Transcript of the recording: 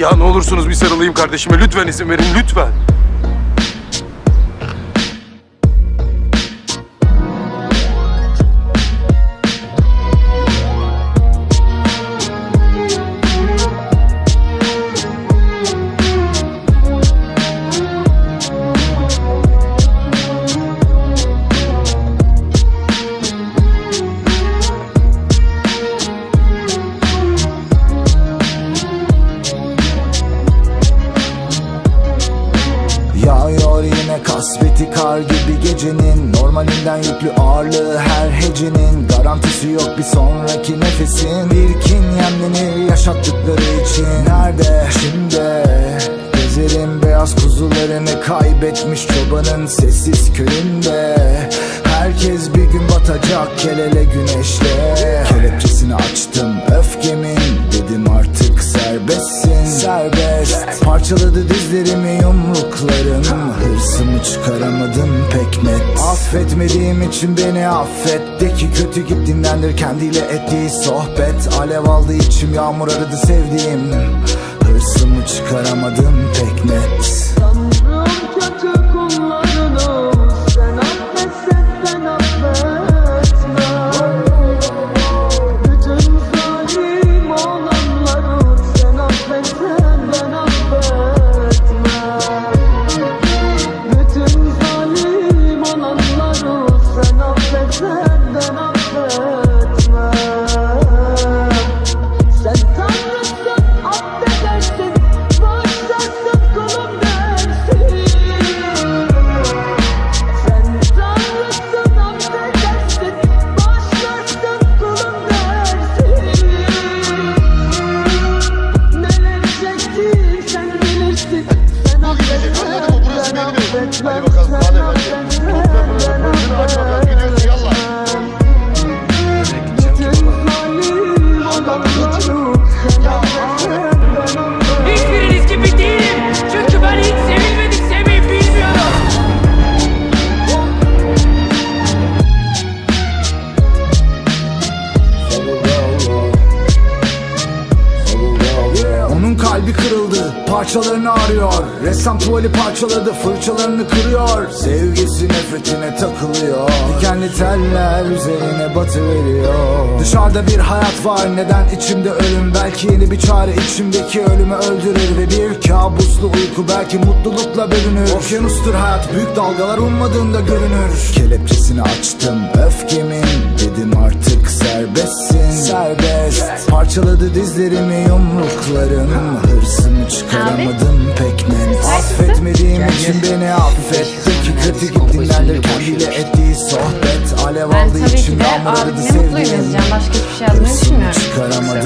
Ya ne olursunuz bir sarılayım kardeşime. Lütfen izin verin lütfen. Kasveti kar gibi gecenin Normalinden yüklü ağırlığı her hecenin. Garantisi yok bir sonraki nefesin. Birkin yemlenir yaşattıkları için. Nerede? Şimdi. Gezerim beyaz kuzularını kaybetmiş çobanın sessiz köyünde. Herkes bir gün batacak kelele güneşle. Kelepçesini açtım Parçaladı dizlerimi yumruklarım. Hırsımı çıkaramadım pek net. Affetmediğim için beni affet De ki kötü git dinlendir kendiyle ettiği sohbet. Alev aldı içim yağmur aradı sevdiğim. Hırsımı çıkaramadım pek net sen bilirsin Sen affetsen ben affetmem Hadi bakalım, Sen hadi. affetsen ben Hadi bakalım, parçalarını arıyor. Ressam tuvali parçaladı fırçalarını kırıyor. Sevgisi nefretine takılıyor. Dikenli teller üzerine batı veriyor Dışarıda bir hayat var neden içimde ölüm? Belki yeni bir çare içimdeki ölümü öldürür. Ve bir kabuslu uyku belki mutlulukla bölünür. Okyanustur hayat büyük dalgalar ummadığında görünür. Kelepçesini açtım öfkemin Parçaladı dizlerimi yumruklarım. Hırsımı çıkaramadım pek net. Affetmediğim için beni affetti ki kötü git dinlendir kendiyle ettiği sohbet Alev Ben aldı tabii ki içim de yağmur aradı abimle mutluyum sevdiğim. Başka hiçbir şey yazmayı düşünmüyorum. çıkaramadım